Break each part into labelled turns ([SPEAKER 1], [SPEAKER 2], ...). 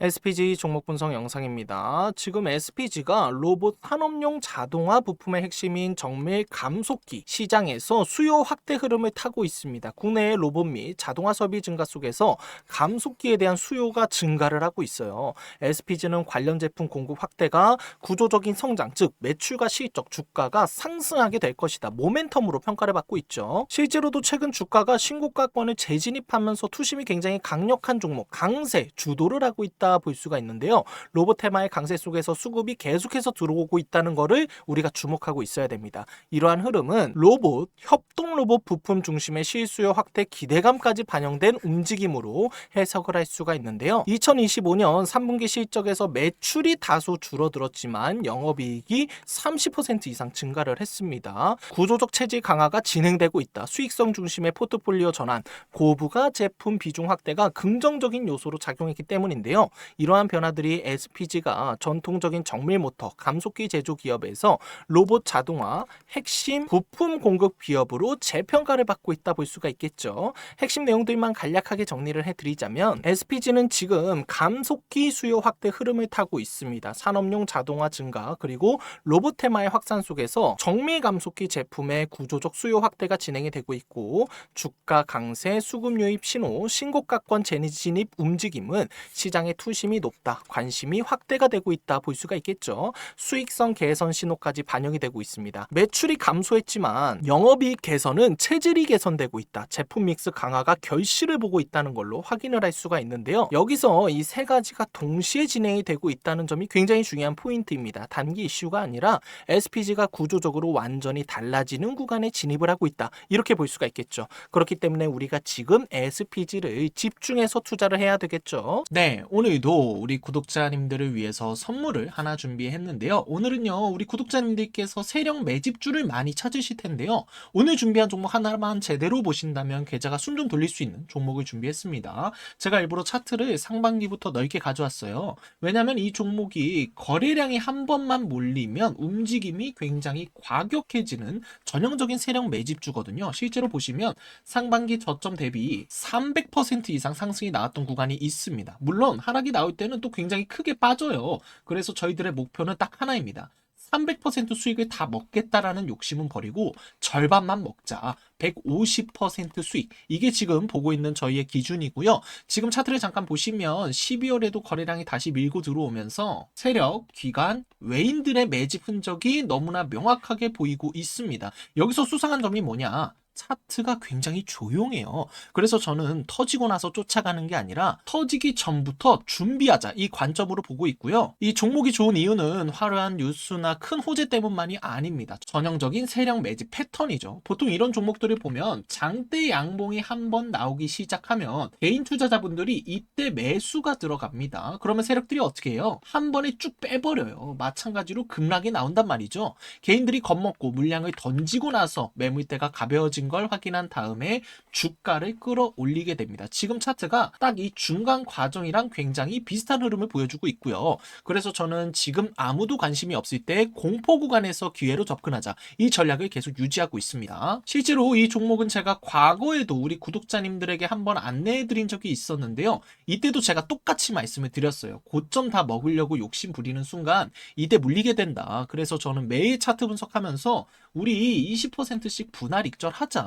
[SPEAKER 1] SPG 종목 분석 영상입니다. 지금 SPG가 로봇 산업용 자동화 부품의 핵심인 정밀 감속기 시장에서 수요 확대 흐름을 타고 있습니다. 국내의 로봇 및 자동화 설비 증가 속에서 감속기에 대한 수요가 증가를 하고 있어요. SPG는 관련 제품 공급 확대가 구조적인 성장, 즉 매출과 실적, 주가가 상승하게 될 것이다. 모멘텀으로 평가를 받고 있죠. 실제로도 최근 주가가 신고가권을 재진입하면서 투심이 굉장히 강력한 종목, 강세 주도를 하고 있다 볼 수가 있는데요. 로봇 테마의 강세 속에서 수급이 계속해서 들어오고 있다는 것을 우리가 주목하고 있어야 됩니다. 이러한 흐름은 로봇, 협동 로봇 부품 중심의 실수요 확대 기대감까지 반영된 움직임으로 해석을 할 수가 있는데요. 2025년 3분기 실적에서 매출이 다소 줄어들었지만 영업이익이 30% 이상 증가를 했습니다. 구조적 체질 강화가 진행되고 있다. 수익성 중심의 포트폴리오 전환, 고부가 제품 비중 확대가 긍정적인 요소로 작용했기 때문인데요. 이러한 변화들이 SPG가 전통적인 정밀 모터, 감속기 제조 기업에서 로봇 자동화, 핵심 부품 공급 기업으로 재평가를 받고 있다 볼 수가 있겠죠. 핵심 내용들만 간략하게 정리를 해드리자면 SPG는 지금 감속기 수요 확대 흐름을 타고 있습니다. 산업용 자동화 증가 그리고 로봇 테마의 확산 속에서 정밀 감속기 제품의 구조적 수요 확대가 진행이 되고 있고 주가 강세, 수급 유입 신호, 신고가권 재진입 움직임은 시장의 투 심이 높다, 관심이 확대가 되고 있다 볼 수가 있겠죠. 수익성 개선 신호까지 반영이 되고 있습니다. 매출이 감소했지만 영업이익 개선은 체질이 개선되고 있다. 제품 믹스 강화가 결실을 보고 있다는 걸로 확인을 할 수가 있는데요. 여기서 이 세 가지가 동시에 진행이 되고 있다는 점이 굉장히 중요한 포인트입니다. 단기 이슈가 아니라 SPG가 구조적으로 완전히 달라지는 구간에 진입을 하고 있다. 이렇게 볼 수가 있겠죠. 그렇기 때문에 우리가 지금 SPG를 집중해서 투자를 해야 되겠죠.
[SPEAKER 2] 네, 오늘 도 우리 구독자님들을 위해서 선물을 하나 준비했는데요. 오늘은요, 우리 구독자님들께서 세력 매집주를 많이 찾으실 텐데요. 오늘 준비한 종목 하나만 제대로 보신다면 계좌가 숨 좀 돌릴 수 있는 종목을 준비했습니다. 제가 일부러 차트를 상반기부터 넓게 가져왔어요. 왜냐면 이 종목이 거래량이 한 번만 몰리면 움직임이 굉장히 과격해지는 전형적인 세력 매집주거든요. 실제로 보시면 상반기 저점 대비 300% 이상 상승이 나왔던 구간이 있습니다. 물론 하락이 나올 때는 또 굉장히 크게 빠져요. 그래서 저희들의 목표는 딱 하나입니다. 300% 수익을 다 먹겠다라는 욕심은 버리고 절반만 먹자. 150% 수익. 이게 지금 보고 있는 저희의 기준이고요. 지금 차트를 잠깐 보시면 12월에도 거래량이 다시 밀고 들어오면서 세력, 기관, 외인들의 매집 흔적이 너무나 명확하게 보이고 있습니다. 여기서 수상한 점이 뭐냐? 차트가 굉장히 조용해요. 그래서 저는 터지고 나서 쫓아가는 게 아니라 터지기 전부터 준비하자 이 관점으로 보고 있고요. 이 종목이 좋은 이유는 화려한 뉴스나 큰 호재 때문만이 아닙니다. 전형적인 세력 매집 패턴이죠. 보통 이런 종목들을 보면 장대 양봉이 한 번 나오기 시작하면 개인 투자자분들이 이때 매수가 들어갑니다. 그러면 세력들이 어떻게 해요? 한 번에 쭉 빼버려요. 마찬가지로 급락이 나온단 말이죠. 개인들이 겁먹고 물량을 던지고 나서 매물대가 가벼워진 걸 확인한 다음에 주가를 끌어올리게 됩니다. 지금 차트가 딱 이 중간 과정이랑 굉장히 비슷한 흐름을 보여주고 있고요. 그래서 저는 지금 아무도 관심이 없을 때 공포 구간에서 기회로 접근하자 이 전략을 계속 유지하고 있습니다. 실제로 이 종목은 제가 과거에도 우리 구독자님들에게 한번 안내해 드린 적이 있었는데요. 이때도 제가 똑같이 말씀을 드렸어요. 고점 다 먹으려고 욕심 부리는 순간 이때 물리게 된다. 그래서 저는 매일 차트 분석하면서 우리 20%씩 분할 익절하자.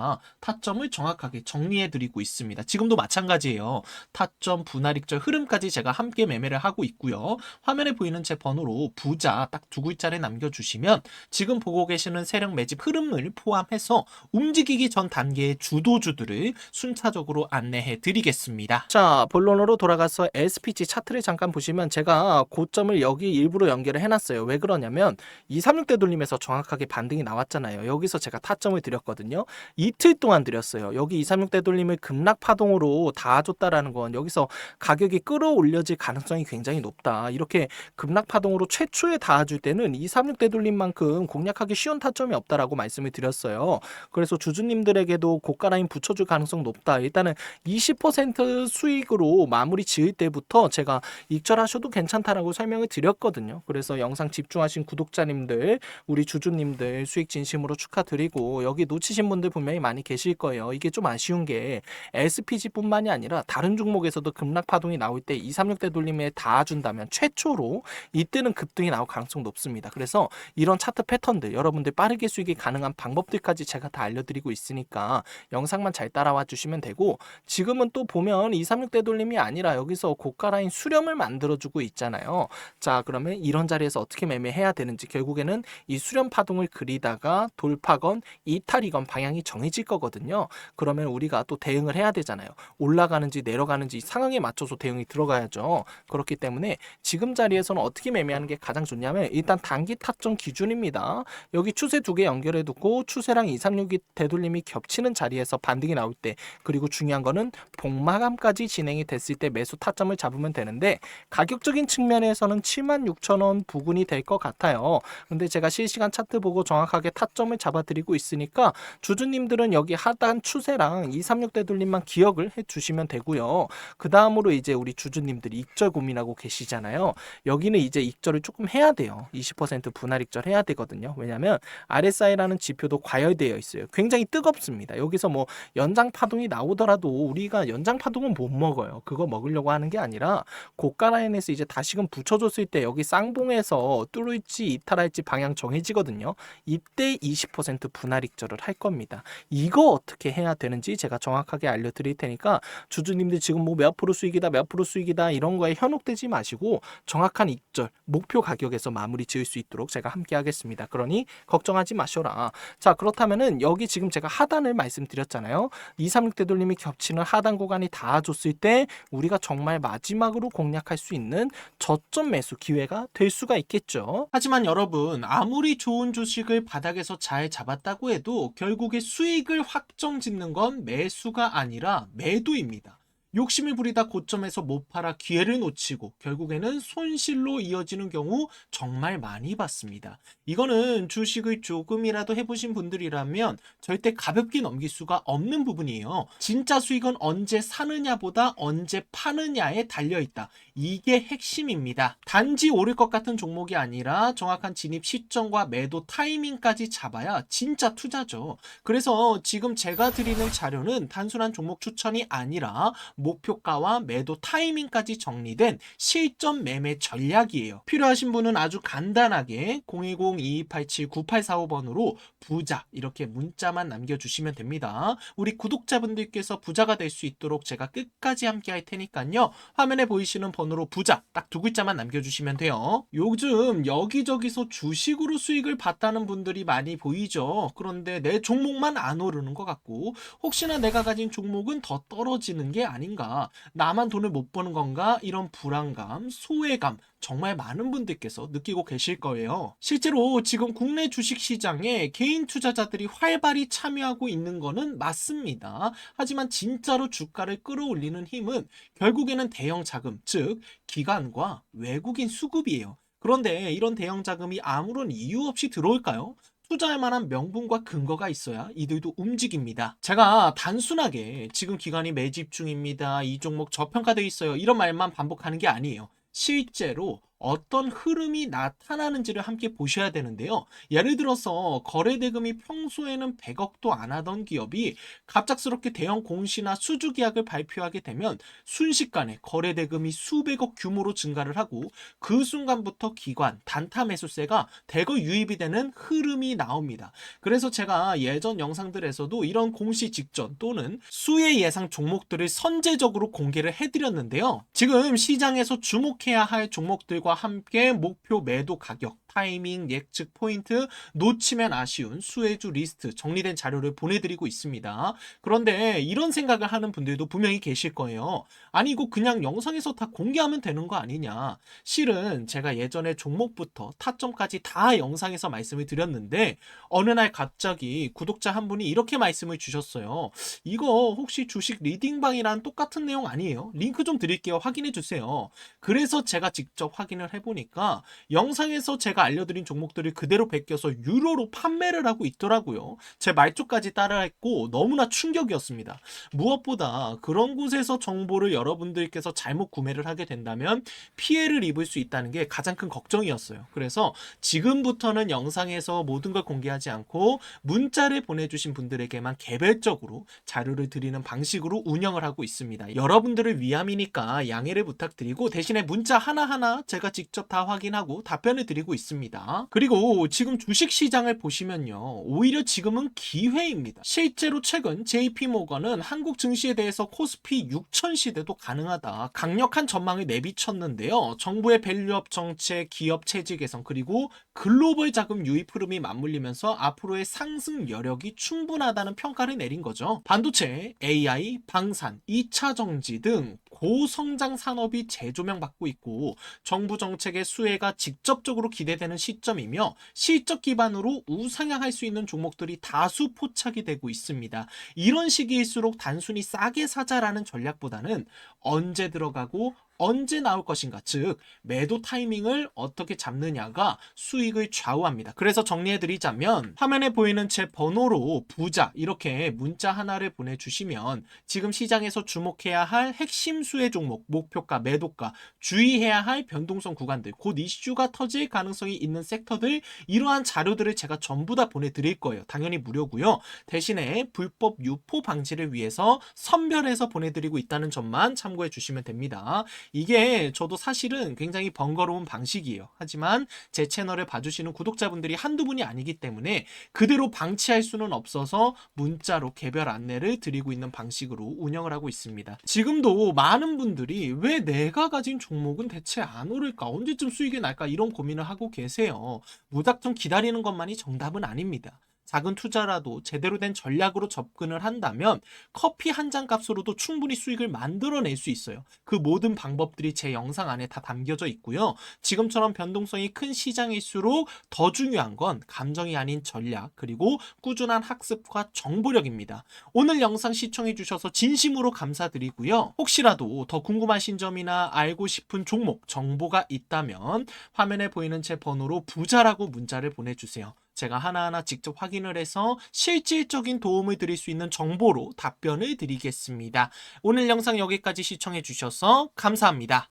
[SPEAKER 2] 타점을 정확하게 정리해 드리고 있습니다. 지금도 마찬가지예요. 타점, 분할 익절 흐름까지 제가 함께 매매를 하고 있고요. 화면에 보이는 제 번호로 부자 딱 두 글자를 남겨주시면 지금 보고 계시는 세력 매집 흐름을 포함해서 움직이기 전 단계의 주도주들을 순차적으로 안내해 드리겠습니다.
[SPEAKER 1] 자, 본론으로 돌아가서 SPG 차트를 잠깐 보시면 제가 고점을 여기 일부러 연결을 해놨어요. 왜 그러냐면 236대 돌림에서 정확하게 반등이 나왔잖아요. 여기서 제가 타점을 드렸거든요. 이틀 동안 드렸어요. 여기 236대 돌림을 급락 파동으로 다 줬다라는 건 여기서 가격이 끌어올려질 가능성이 굉장히 높다. 이렇게 급락 파동으로 최초에 닿아줄 때는 236대 돌림만큼 공략하기 쉬운 타점이 없다라고 말씀을 드렸어요. 그래서 주주님들에게도 고가 라인 붙여줄 가능성 높다. 일단은 20% 수익으로 마무리 지을 때부터 제가 익절하셔도 괜찮다라고 설명을 드렸거든요. 그래서 영상 집중하신 구독자님들, 우리 주주님들 수익 진심으로 축하드리고 여기 놓치신 분들 보면 분명히 많이 계실 거예요. 이게 좀 아쉬운 게 SPG뿐만이 아니라 다른 종목에서도 급락 파동이 나올 때 236대 돌림에 닿아준다면 최초로 이때는 급등이 나올 가능성 높습니다. 그래서 이런 차트 패턴들 여러분들 빠르게 수익이 가능한 방법들까지 제가 다 알려드리고 있으니까 영상만 잘 따라와 주시면 되고 지금은 또 보면 236대 돌림이 아니라 여기서 고가 라인 수렴을 만들어주고 있잖아요. 자 그러면 이런 자리에서 어떻게 매매해야 되는지 결국에는 이 수렴 파동을 그리다가 돌파건 이탈이건 방향이 정해질 거거든요. 그러면 우리가 또 대응을 해야 되잖아요. 올라가는지 내려가는지 이 상황에 맞춰서 대응이 들어가야죠. 그렇기 때문에 지금 자리에서는 어떻게 매매하는 게 가장 좋냐면 일단 단기 타점 기준입니다. 여기 추세 두 개 연결해 두고 추세랑 236이 되돌림이 겹치는 자리에서 반등이 나올 때 그리고 중요한 거는 복마감까지 진행이 됐을 때 매수 타점을 잡으면 되는데 가격적인 측면에서는 76,000원 부근이 될 것 같아요. 근데 제가 실시간 차트 보고 정확하게 타점을 잡아드리고 있으니까 주주님 들은 여기 하단 추세랑 236 되돌림만 기억을 해주시면 되고요. 그 다음으로 이제 우리 주주님들이 익절 고민하고 계시잖아요. 여기는 이제 익절을 조금 해야 돼요. 20% 분할 익절 해야 되거든요. 왜냐하면 RSI라는 지표도 과열되어 있어요. 굉장히 뜨겁습니다. 여기서 뭐 연장 파동이 나오더라도 우리가 연장 파동은 못 먹어요. 그거 먹으려고 하는 게 아니라 고가 라인에서 이제 다시금 붙여줬을 때 여기 쌍봉에서 뚫을지 이탈할지 방향 정해지거든요. 이때 20% 분할 익절을 할 겁니다. 이거 어떻게 해야 되는지 제가 정확하게 알려드릴 테니까 주주님들 지금 뭐 몇 프로 수익이다 몇 프로 수익이다 이런 거에 현혹되지 마시고 정확한 익절 목표 가격에서 마무리 지을 수 있도록 제가 함께 하겠습니다. 그러니 걱정하지 마셔라. 자 그렇다면은 여기 지금 제가 하단을 말씀드렸잖아요. 236 되돌림이 겹치는 하단 구간이 닿아줬을 때 우리가 정말 마지막으로 공략할 수 있는 저점 매수 기회가 될 수가 있겠죠.
[SPEAKER 2] 하지만 여러분, 아무리 좋은 주식을 바닥에서 잘 잡았다고 해도 결국에 수 익을 확정 짓는 건 매수가 아니라 매도입니다. 욕심을 부리다 고점에서 못 팔아 기회를 놓치고 결국에는 손실로 이어지는 경우 정말 많이 봤습니다. 이거는 주식을 조금이라도 해보신 분들이라면 절대 가볍게 넘길 수가 없는 부분이에요. 진짜 수익은 언제 사느냐보다 언제 파느냐에 달려있다. 이게 핵심입니다. 단지 오를 것 같은 종목이 아니라 정확한 진입 시점과 매도 타이밍까지 잡아야 진짜 투자죠. 그래서 지금 제가 드리는 자료는 단순한 종목 추천이 아니라 목표가와 매도 타이밍까지 정리된 실전 매매 전략이에요. 필요하신 분은 아주 간단하게 010-2287-9845번으로 부자 이렇게 문자만 남겨주시면 됩니다. 우리 구독자분들께서 부자가 될 수 있도록 제가 끝까지 함께 할 테니까요. 화면에 보이시는 번호 로 부자 딱 두 글자만 남겨주시면 돼요. 요즘 여기저기서 주식으로 수익을 봤다는 분들이 많이 보이죠. 그런데 내 종목만 안 오르는 것 같고 혹시나 내가 가진 종목은 더 떨어지는 게 아닌가 나만 돈을 못 버는 건가 이런 불안감, 소외감 정말 많은 분들께서 느끼고 계실 거예요. 실제로 지금 국내 주식 시장에 개인 투자자들이 활발히 참여하고 있는 거는 맞습니다. 하지만 진짜로 주가를 끌어올리는 힘은 결국에는 대형 자금, 즉 기관과 외국인 수급이에요. 그런데 이런 대형 자금이 아무런 이유 없이 들어올까요? 투자할 만한 명분과 근거가 있어야 이들도 움직입니다. 제가 단순하게 지금 기관이 매집 중입니다. 이 종목 저평가되어 있어요. 이런 말만 반복하는 게 아니에요. 실제로 어떤 흐름이 나타나는지를 함께 보셔야 되는데요. 예를 들어서 거래 대금이 평소에는 100억도 안 하던 기업이 갑작스럽게 대형 공시나 수주 계약을 발표하게 되면 순식간에 거래 대금이 수백억 규모로 증가를 하고 그 순간부터 기관 단타 매수세가 대거 유입이 되는 흐름이 나옵니다. 그래서 제가 예전 영상들에서도 이런 공시 직전 또는 수의 예상 종목들을 선제적으로 공개를 해드렸는데요. 지금 시장에서 주목해야 할 종목들과 함께 목표 매도 가격, 타이밍, 예측 포인트, 놓치면 아쉬운 수혜주 리스트 정리된 자료를 보내드리고 있습니다. 그런데 이런 생각을 하는 분들도 분명히 계실 거예요. 아니 이거 그냥 영상에서 다 공개하면 되는 거 아니냐. 실은 제가 예전에 종목부터 타점까지 다 영상에서 말씀을 드렸는데 어느 날 갑자기 구독자 한 분이 이렇게 말씀을 주셨어요. 이거 혹시 주식 리딩방이랑 똑같은 내용 아니에요? 링크 좀 드릴게요. 확인해 주세요. 그래서 제가 직접 확인을 확인을 해보니까 영상에서 제가 알려드린 종목들을 그대로 베껴서 유로로 판매를 하고 있더라고요. 제 말조까지 따라했고 너무나 충격이었습니다. 무엇보다 그런 곳에서 정보를 여러분들께서 잘못 구매를 하게 된다면 피해를 입을 수 있다는 게 가장 큰 걱정이었어요. 그래서 지금부터는 영상에서 모든 걸 공개하지 않고 문자를 보내주신 분들에게만 개별적으로 자료를 드리는 방식으로 운영을 하고 있습니다. 여러분들을 위함이니까 양해를 부탁드리고 대신에 문자 하나하나 제가 직접 다 확인하고 답변을 드리고 있습니다. 그리고 지금 주식 시장을 보시면요. 오히려 지금은 기회입니다. 실제로 최근 JP모건은 한국 증시에 대해서 코스피 6000 시대도 가능하다. 강력한 전망을 내비쳤는데요. 정부의 밸류업 정책, 기업 체질 개선 그리고 글로벌 자금 유입 흐름이 맞물리면서 앞으로의 상승 여력이 충분하다는 평가를 내린 거죠. 반도체, AI, 방산, 2차 정지 등 고성장 산업이 재조명받고 있고 정부 정책의 수혜가 직접적으로 기대되는 시점이며 실적 기반으로 우상향할 수 있는 종목들이 다수 포착이 되고 있습니다. 이런 시기일수록 단순히 싸게 사자라는 전략보다는 언제 들어가고 언제 나올 것인가, 즉 매도 타이밍을 어떻게 잡느냐가 수익을 좌우합니다. 그래서 정리해드리자면 화면에 보이는 제 번호로 부자 이렇게 문자 하나를 보내주시면 지금 시장에서 주목해야 할 핵심 수혜 종목, 목표가, 매도가, 주의해야 할 변동성 구간들, 곧 이슈가 터질 가능성이 있는 섹터들 이러한 자료들을 제가 전부 다 보내드릴 거예요. 당연히 무료고요. 대신에 불법 유포 방지를 위해서 선별해서 보내드리고 있다는 점만 참고해 주시면 됩니다. 이게 저도 사실은 굉장히 번거로운 방식이에요. 하지만 제 채널을 봐주시는 구독자분들이 한두 분이 아니기 때문에 그대로 방치할 수는 없어서 문자로 개별 안내를 드리고 있는 방식으로 운영을 하고 있습니다. 지금도 많은 분들이 왜 내가 가진 종목은 대체 안 오를까? 언제쯤 수익이 날까? 이런 고민을 하고 계세요. 무작정 기다리는 것만이 정답은 아닙니다. 작은 투자라도 제대로 된 전략으로 접근을 한다면 커피 한 잔 값으로도 충분히 수익을 만들어낼 수 있어요. 그 모든 방법들이 제 영상 안에 다 담겨져 있고요. 지금처럼 변동성이 큰 시장일수록 더 중요한 건 감정이 아닌 전략, 그리고 꾸준한 학습과 정보력입니다. 오늘 영상 시청해 주셔서 진심으로 감사드리고요. 혹시라도 더 궁금하신 점이나 알고 싶은 종목, 정보가 있다면 화면에 보이는 제 번호로 부자라고 문자를 보내주세요. 제가 하나하나 직접 확인을 해서 실질적인 도움을 드릴 수 있는 정보로 답변을 드리겠습니다. 오늘 영상 여기까지 시청해 주셔서 감사합니다.